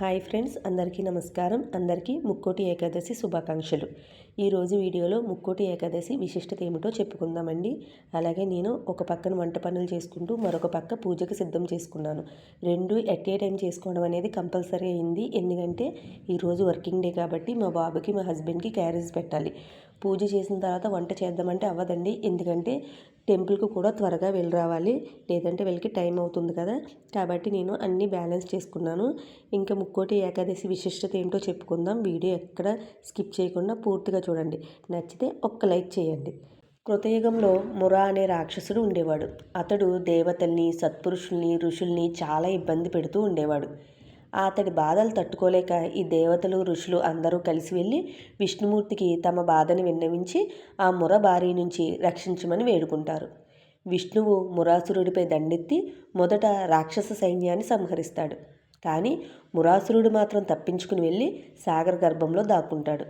Hi friends అందరికీ నమస్కారం. అందరికీ ముక్కోటి ఏకాదశి శుభాకాంక్షలు. ఈరోజు వీడియోలో ముక్కోటి ఏకాదశి విశిష్టత ఏమిటో చెప్పుకుందామండి. అలాగే నేను ఒక పక్కన వంట పనులు చేసుకుంటూ మరొక పక్క పూజకు సిద్ధం చేసుకున్నాను. రెండు ఎట్ ఏ టైం చేసుకోవడం అనేది కంపల్సరీ అయింది. ఎందుకంటే ఈరోజు వర్కింగ్ డే కాబట్టి మా బాబుకి మా హస్బెండ్కి క్యారేజ్ పెట్టాలి. పూజ చేసిన తర్వాత వంట చేద్దామంటే అవ్వదండి. ఎందుకంటే టెంపుల్కి కూడా త్వరగా వెళ్ళి రావాలి లేదంటే వీళ్ళకి టైం అవుతుంది కదా. కాబట్టి నేను అన్నీ బ్యాలెన్స్ చేసుకున్నాను. ఇంకా ముక్కోటి ఏకాదశి విశిష్టత ఏంటో చెప్పుకుందాం. వీడియో ఎక్కడ స్కిప్ చేయకుండా పూర్తిగా చూడండి. నచ్చితే ఒక్క లైక్ చేయండి. కృతయుగంలో మురా అనే రాక్షసుడు ఉండేవాడు. అతడు దేవతల్ని సత్పురుషుల్ని ఋషుల్ని చాలా ఇబ్బంది పెడుతూ ఉండేవాడు. అతడి బాధలు తట్టుకోలేక ఈ దేవతలు ఋషులు అందరూ కలిసి వెళ్ళి విష్ణుమూర్తికి తమ బాధని విన్నవించి ఆ ముర బారి నుంచి రక్షించమని వేడుకుంటారు. విష్ణువు మురాసురుడిపై దండెత్తి మొదట రాక్షస సైన్యాన్ని సంహరిస్తాడు. కానీ మురాసురుడు మాత్రం తప్పించుకుని వెళ్ళి సాగర గర్భంలో దాక్కుంటాడు.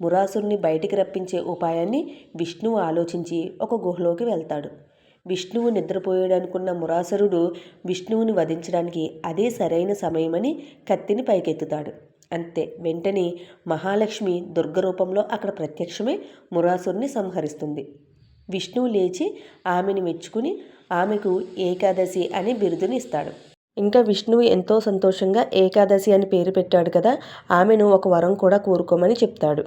మురాసురుని బయటికి రప్పించే ఉపాయాన్ని విష్ణువు ఆలోచించి ఒక గుహలోకి వెళ్తాడు. విష్ణువు నిద్రపోయాడనుకున్న మురాసరుడు విష్ణువుని వధించడానికి అదే సరైన సమయమని కత్తిని పైకెత్తుతాడు. అంతే వెంటనే మహాలక్ష్మి దుర్గరూపంలో అక్కడ ప్రత్యక్షమై మురాసురుని సంహరిస్తుంది. విష్ణువు లేచి ఆమెను మెచ్చుకుని ఆమెకు ఏకాదశి అనే బిరుదుని ఇస్తాడు. ఇంకా విష్ణువు ఎంతో సంతోషంగా ఏకాదశి అని పేరు పెట్టాడు కదా ఆమెను ఒక వరం కూడా కోరుకోమని చెప్తాడు.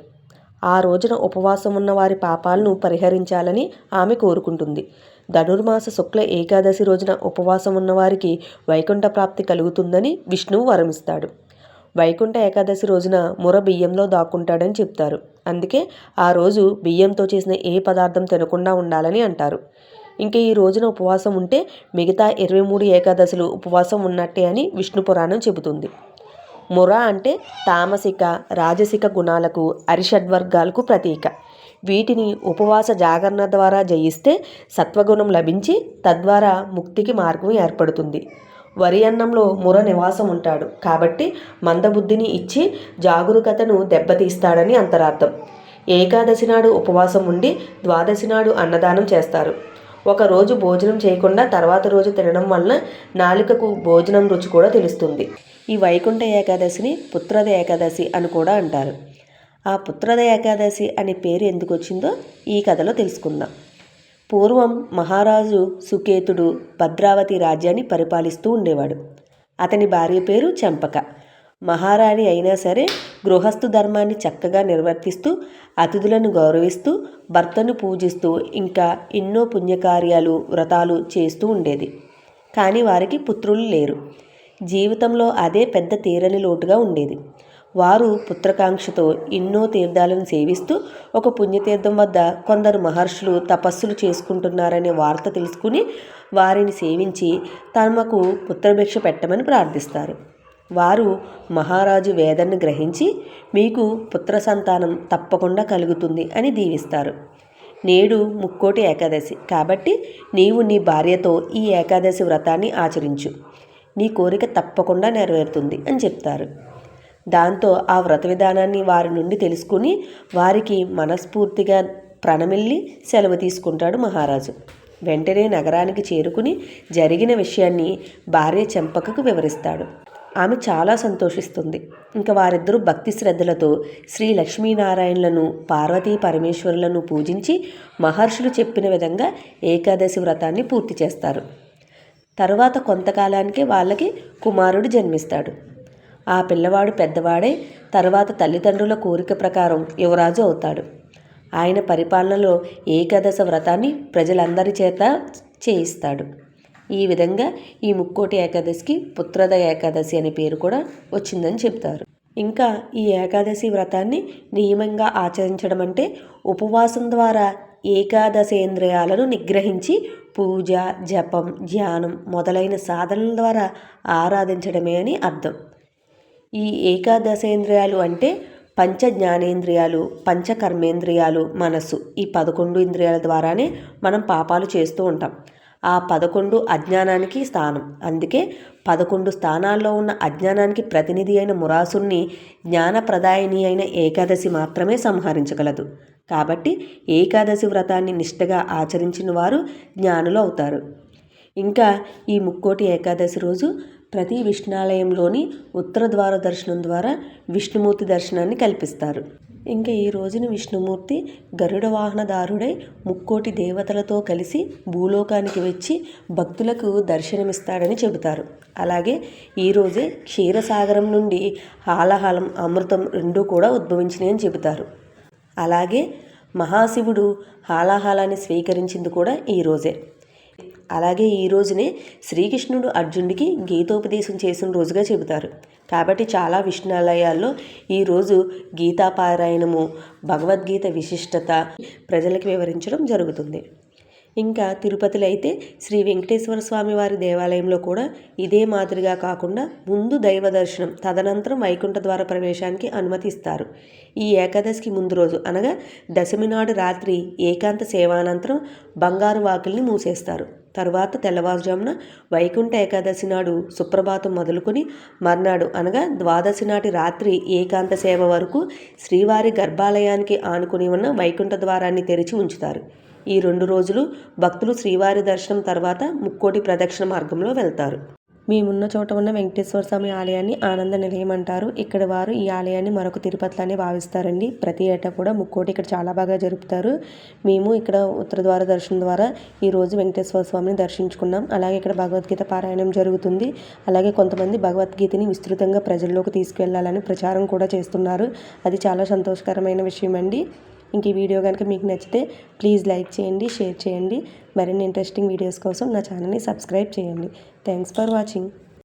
ఆ రోజున ఉపవాసం ఉన్న వారి పాపాలను పరిహరించాలని ఆమె కోరుకుంటుంది. ధనుర్మాస శుక్ల ఏకాదశి రోజున ఉపవాసం ఉన్నవారికి వైకుంఠ ప్రాప్తి కలుగుతుందని విష్ణువు వరమిస్తాడు. వైకుంఠ ఏకాదశి రోజున ముర బియ్యంలో దాక్కుంటాడని చెప్తారు. అందుకే ఆ రోజు బియ్యంతో చేసిన ఏ పదార్థం తినకుండా ఉండాలని అంటారు. ఇంకా ఈ రోజున ఉపవాసం ఉంటే మిగతా ఇరవై మూడు ఏకాదశులు ఉపవాసం ఉన్నట్టే అని విష్ణు పురాణం చెబుతుంది. ముర అంటే తామసిక రాజసిక గుణాలకు అరిషడ్వర్గాలకు ప్రతీక. వీటిని ఉపవాస జాగరణ ద్వారా జయిస్తే సత్వగుణం లభించి తద్వారా ముక్తికి మార్గం ఏర్పడుతుంది. వరి అన్నంలో ముర నివాసం ఉంటాడు. కాబట్టి మందబుద్ధిని ఇచ్చి జాగరూకతను దెబ్బతీస్తాడని అంతరార్థం. ఏకాదశి నాడు ఉపవాసం ఉండి ద్వాదశి నాడు అన్నదానం చేస్తారు. ఒక రోజు భోజనం చేయకుండా తర్వాత రోజు తినడం వలన నాలుకకు భోజనం రుచి కూడా తెలుస్తుంది. ఈ వైకుంఠ ఏకాదశిని పుత్రద ఏకాదశి అని కూడా అంటారు. ఆ పుత్రద ఏకాదశి అనే పేరు ఎందుకు వచ్చిందో ఈ కథలో తెలుసుకుందాం. పూర్వం మహారాజు సుకేతుడు భద్రావతి రాజ్యాన్ని పరిపాలిస్తూ ఉండేవాడు. అతని భార్య పేరు చంపక. మహారాణి అయినా సరే గృహస్థు ధర్మాన్ని చక్కగా నిర్వర్తిస్తూ అతిథులను గౌరవిస్తూ భర్తను పూజిస్తూ ఇంకా ఎన్నో పుణ్యకార్యాలు వ్రతాలు చేస్తూ ఉండేది. కానీ వారికి పుత్రులు లేరు. జీవితంలో అదే పెద్ద తీరని లోటుగా ఉండేది. వారు పుత్రకాంక్షతో ఎన్నో తీర్థాలను సేవిస్తూ ఒక పుణ్యతీర్థం వద్ద కొందరు మహర్షులు తపస్సులు చేసుకుంటున్నారనే వార్త తెలుసుకుని వారిని సేవించి తమకు పుత్రభిక్ష పెట్టమని ప్రార్థిస్తారు. వారు మహారాజు వేదన్ని గ్రహించి మీకు పుత్ర సంతానం తప్పకుండా కలుగుతుంది అని దీవిస్తారు. నేడు ముక్కోటి ఏకాదశి కాబట్టి నీవు నీ భార్యతో ఈ ఏకాదశి వ్రతాన్ని ఆచరించు. నీ కోరిక తప్పకుండా నెరవేరుతుంది అని చెప్తారు. దాంతో ఆ వ్రత విధానాన్ని వారి నుండి తెలుసుకుని వారికి మనస్ఫూర్తిగా ప్రణమిల్లి సెలవు తీసుకుంటాడు మహారాజు. వెంటనే నగరానికి చేరుకుని జరిగిన విషయాన్ని భార్య చెంపకకు వివరిస్తాడు. ఆమె చాలా సంతోషిస్తుంది. ఇంకా వారిద్దరూ భక్తి శ్రద్ధలతో శ్రీ లక్ష్మీనారాయణలను పార్వతీ పరమేశ్వరులను పూజించి మహర్షులు చెప్పిన విధంగా ఏకాదశి వ్రతాన్ని పూర్తి చేస్తారు. తరువాత కొంతకాలానికే వాళ్ళకి కుమారుడు జన్మిస్తాడు. ఆ పిల్లవాడు పెద్దవాడై తర్వాత తల్లిదండ్రుల కోరిక ప్రకారం యువరాజు అవుతాడు. ఆయన పరిపాలనలో ఏకాదశ వ్రతాన్ని ప్రజలందరి చేత చేయిస్తాడు. ఈ విధంగా ఈ ముక్కోటి ఏకాదశికి పుత్రద ఏకాదశి అనే పేరు కూడా వచ్చిందని చెప్తారు ఇంకా ఈ ఏకాదశి వ్రతాన్ని నియమంగా ఆచరించడం అంటే ఉపవాసం ద్వారా ఏకాదశేంద్రియాలను నిగ్రహించి పూజ జపం ధ్యానం మొదలైన సాధనల ద్వారా ఆరాధించడమే అని అర్థం. ఈ ఏకాదశేంద్రియాలు అంటే పంచ జ్ఞానేంద్రియాలు పంచకర్మేంద్రియాలు మనస్సు. ఈ పదకొండు ఇంద్రియాల ద్వారానే మనం పాపాలు చేస్తూ ఉంటాం. ఆ పదకొండు అజ్ఞానానికి స్థానం. అందుకే పదకొండు స్థానాల్లో ఉన్న అజ్ఞానానికి ప్రతినిధి అయిన మురాసుని జ్ఞానప్రదాయిని అయిన ఏకాదశి మాత్రమే సంహరించగలదు. కాబట్టి ఏకాదశి వ్రతాన్ని నిష్ఠగా ఆచరించిన వారు జ్ఞానులు అవుతారు. ఇంకా ఈ ముక్కోటి ఏకాదశి రోజు ప్రతి విష్ణాలయంలోని ఉత్తర ద్వార దర్శనం ద్వారా విష్ణుమూర్తి దర్శనాన్ని కల్పిస్తారు. ఇంకా ఈ రోజున విష్ణుమూర్తి గరుడ వాహనదారుడై ముక్కోటి దేవతలతో కలిసి భూలోకానికి వచ్చి భక్తులకు దర్శనమిస్తాడని చెబుతారు. అలాగే ఈరోజే క్షీరసాగరం నుండి హాలహలం అమృతం రెండూ కూడా ఉద్భవించినాయని చెబుతారు. అలాగే మహాశివుడు హాలాహాలాన్ని స్వీకరించింది కూడా ఈ రోజే. అలాగే ఈ రోజునే శ్రీకృష్ణుడు అర్జునుడికి గీతోపదేశం చేసిన రోజుగా చెబుతారు. కాబట్టి చాలా విష్ణాలయాల్లో ఈరోజు గీతాపారాయణము భగవద్గీత విశిష్టత ప్రజలకు వివరించడం జరుగుతుంది. ఇంకా తిరుపతిలో అయితే శ్రీ వెంకటేశ్వర స్వామి వారి దేవాలయంలో కూడా ఇదే మాదిరిగా కాకుండా ముందు దైవ దర్శనం తదనంతరం వైకుంఠ ద్వార ప్రవేశానికి అనుమతిస్తారు. ఈ ఏకాదశికి ముందు రోజు అనగా దశమి నాడు రాత్రి ఏకాంత సేవానంతరం బంగారు వాకిల్ని మూసేస్తారు. తరువాత తెల్లవారుజామున వైకుంఠ ఏకాదశి నాడు సుప్రభాతం మొదలుకొని మర్నాడు అనగా ద్వాదశి నాటి రాత్రి ఏకాంత సేవ వరకు శ్రీవారి గర్భాలయానికి ఆనుకుని ఉన్న వైకుంఠ ద్వారాన్ని తెరిచి ఉంచుతారు. ఈ రెండు రోజులు భక్తులు శ్రీవారి దర్శనం తర్వాత ముక్కోటి ప్రదక్షిణ మార్గంలో వెళ్తారు. మేమున్న చోట ఉన్న వెంకటేశ్వర స్వామి ఆలయాన్ని ఆనంద నిలయం అంటారు. ఇక్కడ వారు ఈ ఆలయాన్ని మరొక తిరుపతిలానే భావిస్తారండి. ప్రతి ఏటా కూడా ముక్కోటి ఇక్కడ చాలా బాగా జరుపుతారు. మేము ఇక్కడ ఉత్తర ద్వార దర్శనం ద్వారా ఈరోజు వెంకటేశ్వర స్వామిని దర్శించుకున్నాం. అలాగే ఇక్కడ భగవద్గీత పారాయణం జరుగుతుంది. అలాగే కొంతమంది భగవద్గీతని విస్తృతంగా ప్రజల్లోకి తీసుకెళ్ళాలని ప్రచారం కూడా చేస్తున్నారు. అది చాలా సంతోషకరమైన విషయం అండి ఇంక ఈ వీడియో కనుక మీకు నచ్చితే ప్లీజ్ లైక్ చేయండి షేర్ చేయండి. మరిన్ని ఇంట్రెస్టింగ్ వీడియోస్ కోసం నా ఛానల్ని సబ్స్క్రైబ్ చేయండి. Thanks for watching.